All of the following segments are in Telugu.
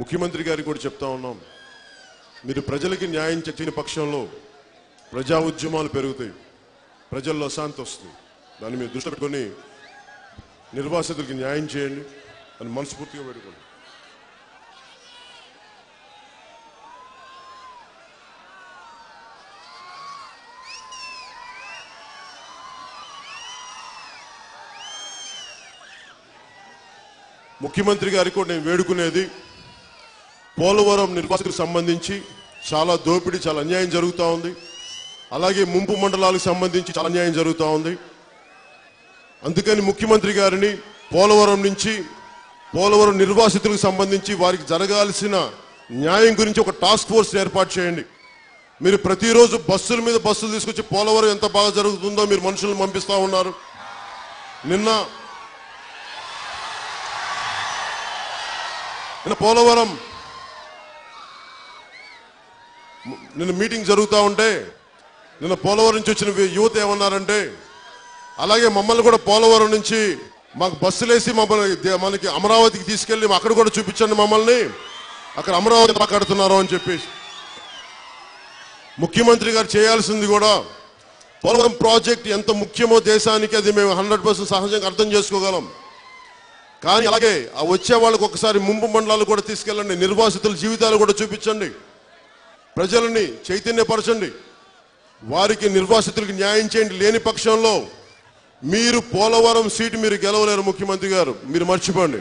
ముఖ్యమంత్రి గారికి కూడా చెప్తా ఉన్నాం. మీరు ప్రజలకి న్యాయం చేయని పక్షంలో ప్రజా ఉద్యమాలు పెరుగుతాయి. ప్రజల్లో అశాంతి వస్తుంది. దాన్ని మీరు దృష్టి పెట్టుకొని నిర్వాసితులకి న్యాయం చేయండి అని మనస్ఫూర్తిగా పెట్టుకోండి ముఖ్యమంత్రి గారికి కూడా నేను వేడుకునేది పోలవరం నిర్వాసితులకు సంబంధించి చాలా దోపిడీ చాలా అన్యాయం జరుగుతూ ఉంది. అలాగే ముంపు మండలాలకు సంబంధించి చాలా అన్యాయం జరుగుతూ ఉంది. అందుకని ముఖ్యమంత్రి గారిని పోలవరం నుంచి పోలవరం నిర్వాసితులకు సంబంధించి వారికి జరగాల్సిన న్యాయం గురించి ఒక టాస్క్ ఫోర్స్ ఏర్పాటు చేయండి. మీరు ప్రతిరోజు బస్సుల మీద బస్సులు తీసుకొచ్చి పోలవరం ఎంత బాగా జరుగుతుందో మీరు మనుషులను పంపిస్తూ ఉన్నారు. నిన్న నిన్న పోలవరం నిన్న మీటింగ్ జరుగుతూ ఉంటే నిన్న పోలవరం నుంచి వచ్చిన యువత ఏమన్నారంటే అలాగే మమ్మల్ని కూడా పోలవరం నుంచి మాకు బస్సులేసి మమ్మల్ని మనకి అమరావతికి తీసుకెళ్ళి అక్కడ కూడా చూపించండి మమ్మల్ని. అక్కడ అమరావతి మాట్లాడుతున్నారు కడుతున్నారు అని చెప్పేసి. ముఖ్యమంత్రి గారు చేయాల్సింది కూడా పోలవరం ప్రాజెక్ట్ ఎంత ముఖ్యమో దేశానికి అది మేము హండ్రెడ్ పర్సెంట్ సహజంగా అర్థం చేసుకోగలం. కానీ అలాగే ఆ వచ్చే వాళ్ళకి ఒకసారి ముంపు మండలాలు కూడా తీసుకెళ్ళండి నిర్వాసితుల జీవితాలు కూడా చూపించండి. ప్రజలని చైతన్యపరచండి. వారికి నిర్వాసితులకు న్యాయం చేయండి. లేని పక్షంలో మీరు పోలవరం సీటు మీరు గెలవలేరు ముఖ్యమంత్రి గారు. మీరు మర్చిపోండి.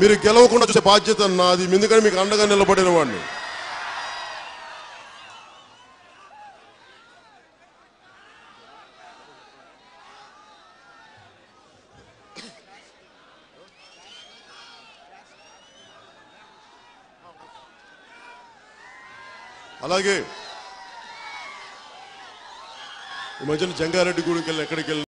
మీరు గెలవకుండా చూసే బాధ్యత నాది. ఎందుకంటే మీకు అండగా నిలబడిన వాడిని. అలాగే ఈ మధ్యన జంగారెడ్డి గూడెంకి వెళ్ళి ఎక్కడికి వెళ్ళి